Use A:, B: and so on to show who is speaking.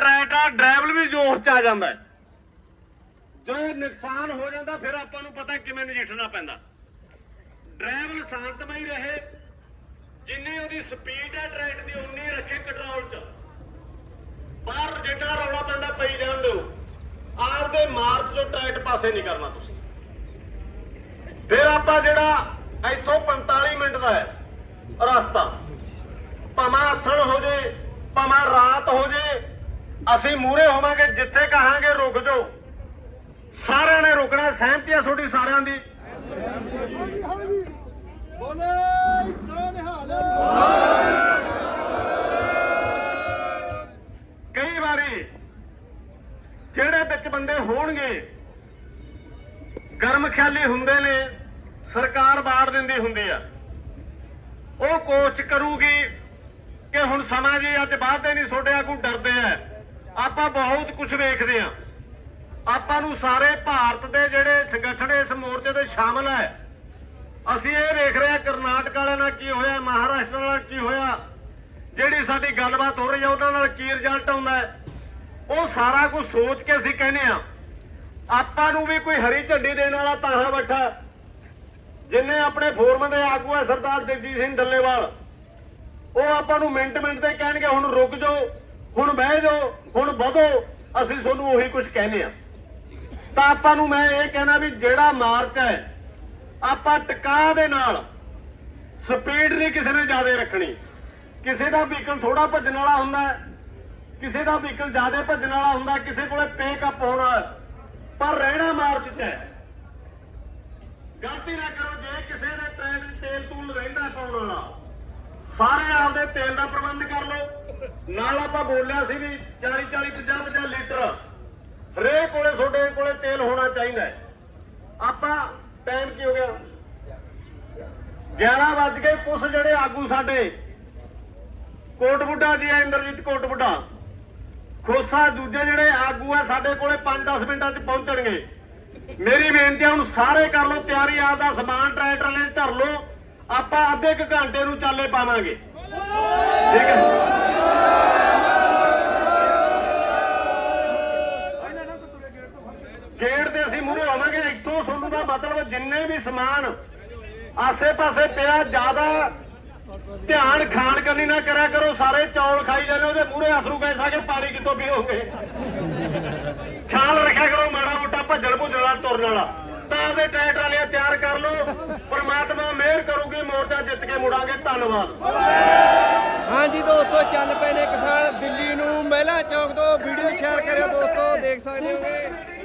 A: Tractor driver ਵੀ ਜੋਸ਼ ਚ ਆ ਜਾਂਦਾ ਜੇ ਨੁਕਸਾਨ ਹੋ ਜਾਂਦਾ, ਫਿਰ ਆਪਾਂ ਨੂੰ ਪਤਾ ਕਿਵੇਂ ਨਜਿੱਠਣਾ ਪੈਂਦਾ। ਡਰਾਈਵਰ ਸ਼ਾਂਤਮਈ ਰਹੇ, ਜਿੰਨੀ ਉਹਦੀ ਸਪੀਡ ਹੈ ਟਰੈਕਟਰ ਦੀ, ਉਨੀ ਰੱਖੇ ਕੰਟਰੋਲ 'ਚ। ਬਾਹਰ ਜਿੱਡਾ ਰੌਲਾ ਪੈਂਦਾ, ਪਈ ਜਾਣ ਦਿਓ। ਆਪਦੇ ਮਾਰਗ ਚੋਂ ਟਰੈਕਟ ਪਾਸੇ ਨਹੀਂ ਕਰਨਾ ਤੁਸੀਂ। ਫਿਰ ਆਪਾਂ ਜਿਹੜਾ ਇੱਥੋਂ 45 ਮਿੰਟ ਦਾ ਹੈ, ਰਸਤਾ। ਭਾਵੇਂ ਆਥਣ ਹੋ ਜੇ, ਭਾਵੇਂ ਰਾਤ ਹੋ ਜੇ ਅਸੀਂ ਮੂਰੇ ਹੋਵਾਂਗੇ ਜਿੱਥੇ ਕਹਾਂਗੇ ਰੁਕ ਜਾਓ। ਸਾਰਿਆਂ ਨੇ ਰੁਕਣਾ ਸਹਿਮਤੀ ਆ ਤੁਹਾਡੀ ਸਾਰਿਆਂ ਦੀ।
B: ਬੋਲੇ ਸੋਨਹਾਲ
A: ਕਈ ਵਾਰੀ ਜਿਹੜੇ ਵਿੱਚ ਬੰਦੇ ਹੋਣਗੇ ਗਰਮ ਖਿਆਲੀ ਹੁੰਦੇ ਨੇ ਸਰਕਾਰ ਬਾੜ ਦਿੰਦੀ ਹੁੰਦੀ ਆ। ਉਹ ਕੋਚ ਕਰੂਗੀ ਕਿ ਹੁਣ ਸਮਾਂ ਜੀ ਅੱਜ ਬਾਅਦ ਨਹੀਂ ਛੋਟੇ ਆਗੂ ਡਰਦੇ ਆ। ਆਪਾਂ ਬਹੁਤ ਕੁਝ ਵੇਖਦੇ ਆ ਆਪਾਂ ਨੂੰ ਸਾਰੇ ਭਾਰਤ ਦੇ ਜਿਹੜੇ ਸੰਗਠਨ ਇਸ ਮੋਰਚੇ ਤੇ ਸ਼ਾਮਲ ਹੈ। ਅਸੀਂ ਇਹ ਵੇਖ ਰਹੇ ਆ ਕਰਨਾਟਕ ਵਾਲਿਆਂ ਨਾਲ ਕੀ ਹੋਇਆ, ਮਹਾਰਾਸ਼ਟਰ ਨਾਲ ਕੀ ਹੋਇਆ, ਜਿਹੜੀ ਸਾਡੀ ਗੱਲਬਾਤ ਹੋ ਰਹੀ ਹੈ, ਉਹਨਾਂ ਨਾਲ ਕੀ ਰਿਜ਼ਲਟ ਆਉਂਦਾ ਉਹ ਸਾਰਾ ਕੁਝ ਸੋਚ ਕੇ ਅਸੀਂ ਕਹਿੰਦੇ ਆ ਆਪਾਂ ਨੂੰ ਵੀ ਕੋਈ ਹਰੀ ਝੰਡੀ ਦੇਣ ਵਾਲਾ ਤਾਹਾ ਬੈਠਾ ਜਿੰਨੇ ਆਪਣੇ ਫੋਰਮ ਦੇ ਆਗੂ ਹੈ ਸਰਦਾਰ ਦਿਲਜੀਤ ਸਿੰਘ ਡੱਲੇਵਾਲ। ਉਹ ਆਪਾਂ ਨੂੰ ਮਿੰਟ ਮਿੰਟ ਤੇ ਕਹਿਣਗੇ, ਹੁਣ ਰੁਕ ਜਾਓ। ਹੁਣ ਬਹਿ ਜਾਓ, ਹੁਣ ਵਧੋ, ਅਸੀਂ ਤੁਹਾਨੂੰ ਉਹੀ ਕੁਝ ਕਹਿੰਦੇ ਆ ਤਾਂ ਆਪਾਂ ਨੂੰ ਮੈਂ ਇਹ ਕਹਿਣਾ ਵੀ ਜਿਹੜਾ ਮਾਰਚ ਹੈ, ਆਪਾਂ ਟਿਕਾ ਦੇ ਨਾਲ ਸਪੀਡ ਨਹੀਂ ਕਿਸੇ ਨੇ ਜ਼ਿਆਦਾ ਰੱਖਣੀ। ਕਿਸੇ ਦਾ ਵਹੀਕਲ ਥੋੜਾ ਭੱਜਣ ਵਾਲਾ ਹੁੰਦਾ ਕਿਸੇ ਦਾ ਵਹੀਕਲ ਜ਼ਿਆਦਾ ਭੱਜਣ ਵਾਲਾ ਹੁੰਦਾ, ਕਿਸੇ ਕੋਲੇ ਪੇਕ ਅਪ ਹੋਣਾ ਪਰ ਰਹਿਣਾ ਮਾਰਚ 'ਚ ਹੈ। ਗਲਤੀ ਨਾ ਕਰੋ, ਜੇ ਕਿਸੇ ਨੇ ਟ੍ਰੇਨ ਤੇਲ ਤੂਲ ਰਹਿੰਦਾ ਪਾਉਣ ਵਾਲਾ, ਸਾਰੇ ਆਪਦੇ ਤੇਲ ਦਾ ਪ੍ਰਬੰਧ ਕਰ ਲਓ। ਨਾਲ ਆਪਾਂ ਬੋਲਿਆ ਸੀ ਵੀ 40 40 50 50 ਲੀਟਰ ਹਰੇਕ ਕੋਲੇ ਤੁਹਾਡੇ ਕੋਲੇ ਤੇਲ ਹੋਣਾ ਚਾਹੀਦਾ ਹੈ। ਆਪਾਂ ਟਾਈਮ ਕੀ ਹੋ ਗਿਆ? 11 ਵੱਜ ਗਏ, ਕੁਛ ਜਿਹੜੇ ਆਗੂ ਸਾਡੇ ਕੋਟ ਬੁੱਢਾ ਜੀ ਇੰਦਰਜੀਤ ਕੋਟ ਬੁੱਢਾ ਖੋਸਾ ਦੂਜੇ ਜਿਹੜੇ ਆਗੂ ਆ, ਸਾਡੇ ਕੋਲੇ 5-10 ਮਿੰਟਾਂ 'ਚ ਪਹੁੰਚਣਗੇ। ਮੇਰੀ ਬੇਨਤੀ ਹੈ ਹੁਣ ਸਾਰੇ ਕਰ ਲਓ ਤਿਆਰੀ, ਆਪਦਾ ਸਮਾਨ, ਟਰੈਕਟਰ ਲੈ ਧਰ ਲਓ। ਆਪਾਂ ਅੱਧੇ ਕੁ ਘੰਟੇ ਨੂੰ ਚਾਲੇ ਪਾਵਾਂਗੇ। ਠੀਕ ਹੈ? ਗੇਟ ਤੇ ਹੋਵਾਂਗੇ ਇੱਥੋਂ ਤੁਹਾਨੂੰ ਦਾ ਮਤਲਬ ਜਿੰਨੇ ਵੀ ਸਮਾਨ ਆਸੇ-ਪਾਸੇ ਪਿਆ, ਜ਼ਿਆਦਾ ਧਿਆਨ ਖਾਣ ਕਰਨੀ ਨਾ ਕਰਿਆ ਕਰੋ, ਸਾਰੇ ਚੌਲ ਖਾਈ ਜਾਂਦੇ ਉਹਦੇ ਮੂਹਰੇ ਅਥਰੂ ਗਏ ਸਾਗੇ ਪਾਣੀ ਕਿੱਥੋਂ ਪੀਓਗੇ? ਖਿਆਲ ਰੱਖਿਆ ਕਰੋ, ਮਾੜਾ ਮੋਟਾ ਭੱਜਣ ਭੁੱਜਣ ਵਾਲਾ, ਤੁਰਨ ਵਾਲਾ। ਤਾਂ ਆਪਦੇ ਟਰੈਕਟਰ ਵਾਲਿਆ ਤਿਆਰ ਕਰ ਲਓ, ਪਰਮਾਤਮਾ ਮਿਹਰ ਕਰੂਗੀ, ਮੋਰਚਾ ਜਿੱਤ ਕੇ ਮੁੜਾਂਗੇ, ਧੰਨਵਾਦ।
B: ਹਾਂਜੀ ਦੋਸਤੋ, ਚੱਲ ਪਏ ਨੇ ਕਿਸਾਨ, ਦਿੱਲੀ ਨੂੰ ਮਹਿਲਾ ਚੌਕ ਤੋਂ ਵੀਡੀਓ ਸ਼ੇਅਰ ਕਰਿਓ ਦੋਸਤੋ, ਦੇਖ ਸਕਦੇ ਹੋਗੇ।